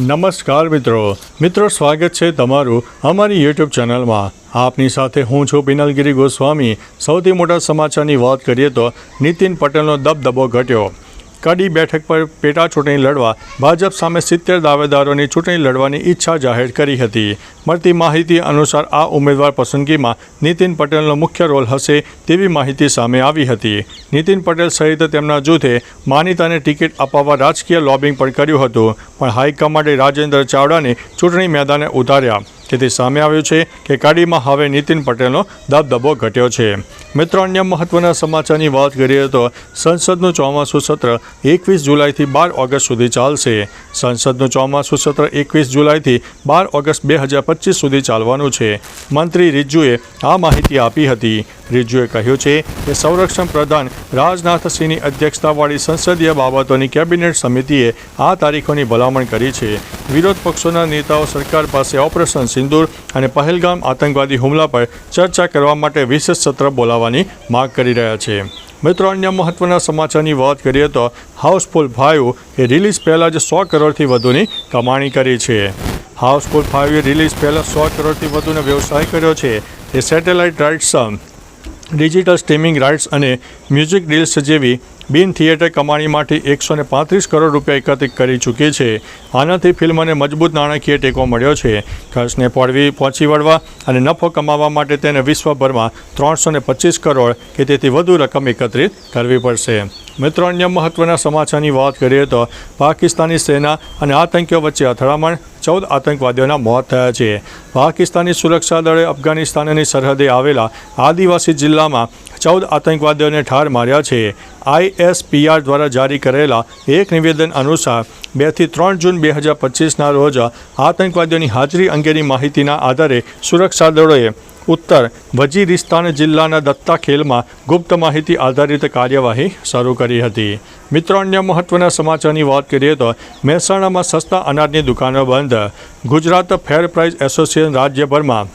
નમસ્કાર મિત્રો. મિત્રો, સ્વાગત છે તમારું અમારી યુટ્યુબ ચેનલમાં. આપની સાથે હું છું પિનલગીરી ગોસ્વામી. સૌથી મોટા સમાચારની વાત કરીએ તો નીતિન પટેલનો દબદબો ઘટ્યો. કડી બેઠક પર પેટા ચૂંટણી લડવા ભાજપ સામે સિત્તેર દાવેદારોની ચૂંટણી લડવાની ઈચ્છા જાહેર કરી હતી. મળતી માહિતી અનુસાર આ ઉમેદવાર પસંદગીમાં નીતિન પટેલનો મુખ્ય રોલ હશે તેવી માહિતી સામે આવી હતી. નીતિન પટેલ સહિત તેમના જૂથે માનીતાને ટિકિટ અપાવવા રાજકીય લોબિંગ પણ કર્યું હતું, પણ હાઈકમાન્ડે રાજેન્દ્ર ચાવડાને ચૂંટણી મેદાને ઉતાર્યા. તેથી સામે આવ્યું છે કે કાડીમાં હવે નીતિન પટેલનો દબદબો ઘટ્યો છે. મિત્રો, અન્ય મહત્વના સમાચારની વાત કરીએ તો સંસદનું ચોમાસું સત્ર એકવીસ જુલાઈથી બાર ઓગસ્ટ સુધી ચાલશે. સંસદનું ચોમાસું સત્ર એકવીસ જુલાઈથી બાર ઓગસ્ટ બે હજાર પચીસ સુધી ચાલવાનું છે. મંત્રી રિજ્જુએ આ માહિતી આપી હતી. રિજ્જુએ કહ્યું છે કે સંરક્ષણ પ્રધાન રાજનાથસિંહની અધ્યક્ષતાવાળી સંસદીય બાબતોની કેબિનેટ સમિતિએ આ તારીખોની ભલામણ કરી છે. વિરોધ પક્ષોના નેતાઓ સરકાર પાસે ઓપરેશન સિંદૂર અને પહેલગામ આતંકવાદી હુમલા પર ચર્ચા કરવા માટે વિશેષ સત્ર બોલાવવાની માંગ કરી રહ્યા છે. મિત્રો, અન્ય મહત્વના સમાચારની વાત કરીએ તો હાઉસફુલ ફાઇવ એ રિલીઝ પહેલાં જ સો કરોડથી વધુની કમાણી કરી છે. હાઉસફુલ ફાઇવે રિલીઝ પહેલાં સો કરોડથી વધુનો વ્યવસાય કર્યો છે. તે satellite rights digital streaming rights અને મ્યુઝિક ડીલ્સ જેવી બિન થિયેટર કમાણીમાંથી એકસો પાંત્રીસ કરોડ રૂપિયા એકત્રિત કરી ચૂકી છે. આનાથી ફિલ્મને મજબૂત નાણાકીય ટેકો મળ્યો છે. ખર્ચને પડવી, પહોંચી વળવા અને નફો કમાવા માટે તેને વિશ્વભરમાં ત્રણસો પચીસ કરોડ કે તેથી વધુ રકમ એકત્રિત કરવી પડશે. મિત્રો, અન્ય મહત્વના સમાચારની વાત કરીએ તો પાકિસ્તાની સેના અને આતંકીઓ વચ્ચે અથડામણ, ચૌદ આતંકવાદીઓના મોત થયા છે. પાકિસ્તાની સુરક્ષા દળે અફઘાનિસ્તાનની સરહદે આવેલા આદિવાસી જિલ્લામાં ચૌદ આતંકવાદીઓને ઠાર માર્યા છે. આઈએસપીઆર દ્વારા જારી કરેલા એક નિવેદન અનુસાર બેથી ત્રણ જૂન બે હજાર પચીસના રોજ આતંકવાદીઓની હાજરી અંગેની માહિતીના આધારે સુરક્ષા દળોએ ઉત્તર વજીરિસ્તાન જિલ્લાના દત્તા ખેલમાં ગુપ્ત માહિતી આધારિત કાર્યવાહી શરૂ કરી હતી. મિત્રો, અન્ય મહત્વના સમાચારની વાત કરીએ તો મહેસાણામાં સસ્તા અનાજની દુકાનો બંધ. ગુજરાત ફેર પ્રાઇઝ એસોસિએશન રાજ્યભરમાં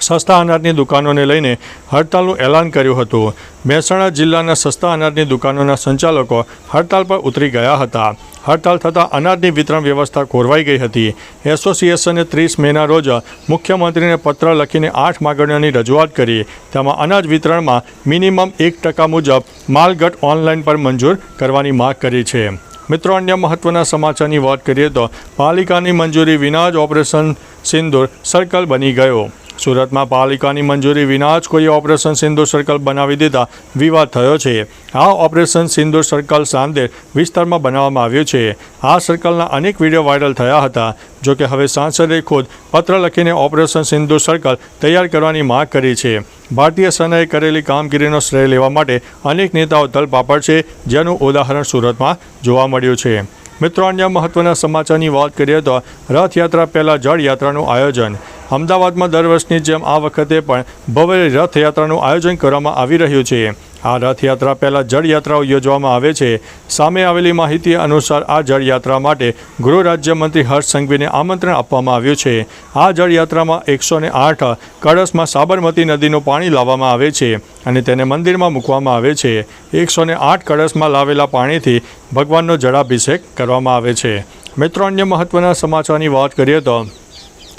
સસ્તા અનાજની દુકાનોને લઈને હડતાલનું એલાન કર્યું હતું. મહેસાણા જિલ્લાના સસ્તા અનાજની દુકાનોના સંચાલકો હડતાલ પર ઉતરી ગયા હતા. હડતાલ થતાં અનાજની વિતરણ વ્યવસ્થા ખોરવાઈ ગઈ હતી. એસોસિએશને ત્રીસ મેના રોજ મુખ્યમંત્રીને પત્ર લખીને આઠ માગણીઓની રજૂઆત કરી. તેમાં અનાજ વિતરણમાં મિનિમમ એક ટકા મુજબ માલગટ ઓનલાઈન પર મંજૂર કરવાની માગ કરી છે. મિત્રો, અન્ય મહત્વના સમાચારની વાત કરીએ તો પાલિકાની મંજૂરી વિના જ ઓપરેશન સિંદૂર સર્કલ બની ગયો. સુરતમાં પાલિકાની મંજૂરી વિના જ કોઈ ઓપરેશન સિંદૂર સર્કલ બનાવી દીધા. વિવાદ થયો છે. આ ઓપરેશન સિંદૂર સર્કલ સાંદેર વિસ્તારમાં બનાવવામાં આવ્યું છે. આ સર્કલના અનેક વીડિયો વાયરલ થયા હતા. જો કે હવે સાંસદે ખુદ પત્ર લખીને ઓપરેશન સિંદૂર સર્કલ તૈયાર કરવાની માંગ કરી છે. ભારતીય સેનાએ કરેલી કામગીરીનો શ્રેય લેવા માટે અનેક નેતાઓ તલપાપડ છે. જેનું ઉદાહરણ સુરતમાં જોવા મળ્યું છે. મિત્રો, અન્ય મહત્વના સમાચારની વાત કરીએ તો રથયાત્રા પહેલાં જળયાત્રાનું આયોજન. અમદાવાદમાં દર વર્ષની જેમ આ વખતે પણ ભવ્ય રથયાત્રાનું આયોજન કરવામાં આવી રહ્યું છે. આ રથયાત્રા પહેલાં જળયાત્રાઓ યોજવામાં આવે છે. સામે આવેલી માહિતી અનુસાર આ જળયાત્રા માટે ગૃહ રાજ્યમંત્રી હર્ષ સંઘવીને આમંત્રણ આપવામાં આવ્યું છે. આ જળયાત્રામાં એકસો ને આઠ કળશમાં સાબરમતી નદીનું પાણી લાવવામાં આવે છે અને તેને મંદિરમાં મૂકવામાં આવે છે. એકસો ને આઠ કળશમાં લાવેલા પાણીથી ભગવાનનો જળાભિષેક કરવામાં આવે છે. મિત્રો, અન્ય મહત્વના સમાચારની વાત કરીએ તો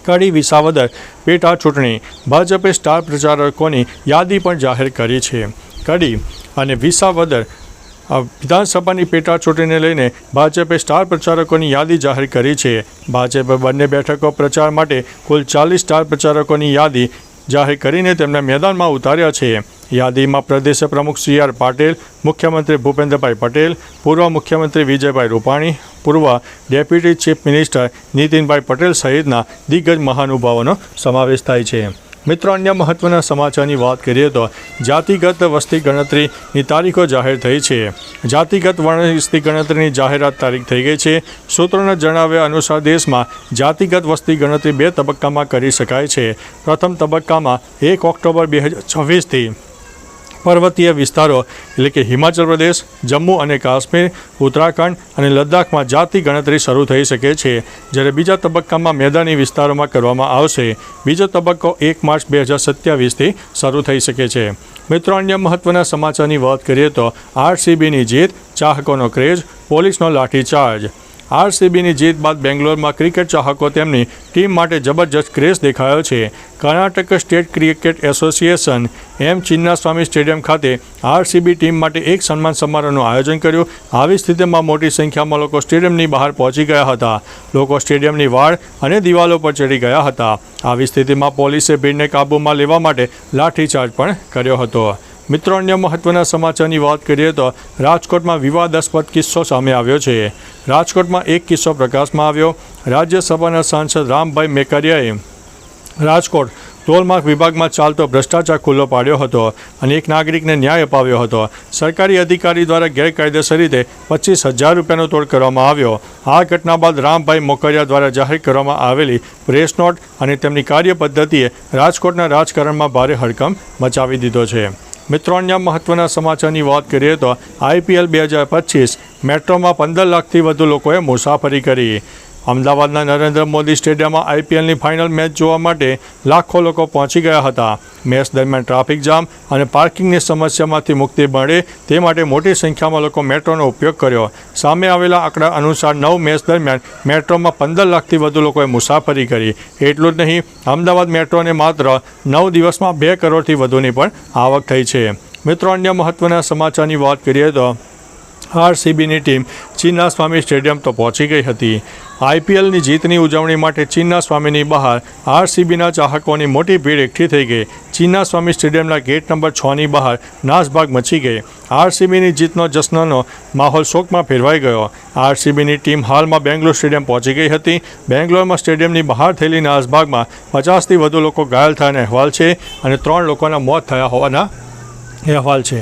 કડી વિસાવદર પેટા ચૂંટણી ભાજપે સ્ટાર પ્રચારકોની યાદી પણ જાહેર કરી છે. કડી અને વિસાવદર વિધાનસભાની પેટા ચૂંટણીને લઈને ભાજપે સ્ટાર પ્રચારકોની યાદી જાહેર કરી છે. ભાજપે બંને બેઠકો પ્રચાર માટે કુલ ચાલીસ સ્ટાર પ્રચારકોની યાદી જાહેર કરીને તેમને મેદાનમાં ઉતાર્યા છે. યાદીમાં પ્રદેશ પ્રમુખ સી આર પાટીલ, મુખ્યમંત્રી ભૂપેન્દ્રભાઈ પટેલ, પૂર્વ મુખ્યમંત્રી વિજયભાઈ રૂપાણી, પૂર્વ deputy chief minister Nitinbhai Patel સહિતના દિગ્ગજ મહાનુભાવોનો સમાવેશ થાય છે. મિત્રો, અન્ય મહત્વના સમાચારની વાત કરીએ તો જાતિગત વસ્તી ગણતરીની તારીખો જાહેર થઈ છે. જાતિગત વસ્તી ગણતરીની જાહેરાત તારીખ થઈ ગઈ છે. સૂત્રોના જણાવ્યા અનુસાર દેશમાં જાતિગત વસ્તી ગણતરી બે તબક્કામાં કરી શકાય છે. પ્રથમ તબક્કામાં એક ઓક્ટોબર બે હજાર છવ્વીસથી પર્વતીય વિસ્તારો, એટલે કે હિમાચલ પ્રદેશ, જમ્મુ અને કાશ્મીર, ઉત્તરાખંડ અને લદ્દાખમાં જાતિ ગણતરી શરૂ થઈ શકે છે. જ્યારે બીજા તબક્કામાં મેદાની વિસ્તારોમાં કરવામાં આવશે. બીજો તબક્કો એક માર્ચ બે હજાર સત્યાવીસથી શરૂ થઈ શકે છે. મિત્રો, અન્ય મહત્વના સમાચારની વાત કરીએ તો આરસીબીની જીત, ચાહકોનો ક્રેઝ, પોલીસનો લાઠીચાર્જ. આરસીબીની જીત બાદ બેંગ્લોરમાં ક્રિકેટ ચાહકો તેમની ટીમ માટે જબરજસ્ત ક્રેઝ દેખાયો છે. Karnataka state cricket association M Chinnaswamy stadium ખાતે આરસીબી ટીમ માટે એક સન્માન સમારોહનું આયોજન કર્યું. આવી સ્થિતિમાં મોટી સંખ્યામાં લોકો સ્ટેડિયમની બહાર પહોંચી ગયા હતા. લોકો સ્ટેડિયમની વાડ અને દિવાલો પર ચડી ગયા હતા. આવી સ્થિતિમાં પોલીસે ભીડને કાબૂમાં લેવા માટે લાઠીચાર્જ પણ કર્યો હતો. મિત્રો, અન્ય મહત્વના સમાચારની વાત કરીએ તો રાજકોટમાં વિવાદાસ્પદ કિસ્સો સામે આવ્યો છે. રાજકોટમાં એક કિસ્સો પ્રકાશમાં આવ્યો. રાજ્યસભાના સાંસદ રામભાઈ મેકરિયાએ રાજકોટ ટોલમાર્ક વિભાગમાં ચાલતો ભ્રષ્ટાચાર ખુલ્લો પાડ્યો હતો અને એક નાગરિકને ન્યાય અપાવ્યો હતો. સરકારી અધિકારી દ્વારા ગેરકાયદેસર રીતે પચીસ હજાર રૂપિયાનો તોડ કરવામાં આવ્યો. આ ઘટના બાદ રામભાઈ મોકરિયા દ્વારા જાહેર કરવામાં આવેલી પ્રેસ નોટ અને તેમની કાર્ય પદ્ધતિએ રાજકોટના રાજકારણમાં ભારે હડકંપ મચાવી દીધો છે. મિત્રો, અન્ય મહત્વના સમાચારની વાત કરીએ તો આઈપીએલ બે હજાર પચીસ મેટ્રોમાં પંદર લાખથી વધુ લોકોએ મુસાફરી કરી. અમદાવાદના નરેન્દ્ર મોદી સ્ટેડિયમમાં આઈપીએલની ફાઇનલ મેચ જોવા માટે લાખો લોકો પહોંચી ગયા હતા. મેચ દરમિયાન ટ્રાફિક જામ અને પાર્કિંગની સમસ્યામાંથી મુક્તિ મળે તે માટે મોટી સંખ્યામાં લોકો મેટ્રોનો ઉપયોગ કર્યો. સામે આવેલા આંકડા અનુસાર નવ મેચ દરમિયાન મેટ્રોમાં પંદર લાખથી વધુ લોકોએ મુસાફરી કરી. એટલું જ નહીં, અમદાવાદ મેટ્રોને માત્ર નવ દિવસમાં બે કરોડથી વધુની પણ આવક થઈ છે. મિત્રો, અન્ય મહત્ત્વના સમાચારની વાત કરીએ તો આરસીબીની ટીમ ચીનના સ્વામી સ્ટેડિયમ તો પહોંચી ગઈ હતી. આઈપીએલની જીતની ઉજવણી માટે ચીનના સ્વામીની બહાર આરસીબીના ચાહકોની મોટી ભીડ એકઠી થઈ ગઈ. ચીનના સ્વામી સ્ટેડિયમના ગેટ નંબર છની બહાર નાસભાગ મચી ગઈ. આરસીબીની જીતનો જશ્નનો માહોલ શોકમાં ફેરવાઈ ગયો. આરસીબીની ટીમ હાલમાં બેંગ્લોર સ્ટેડિયમ પહોંચી ગઈ હતી. બેંગ્લોરમાં સ્ટેડિયમની બહાર થયેલી નાસભાગમાં પચાસથી વધુ લોકો ઘાયલ થયાના અહેવાલ છે અને ત્રણ લોકોના મોત થયા હોવાના અહેવાલ છે.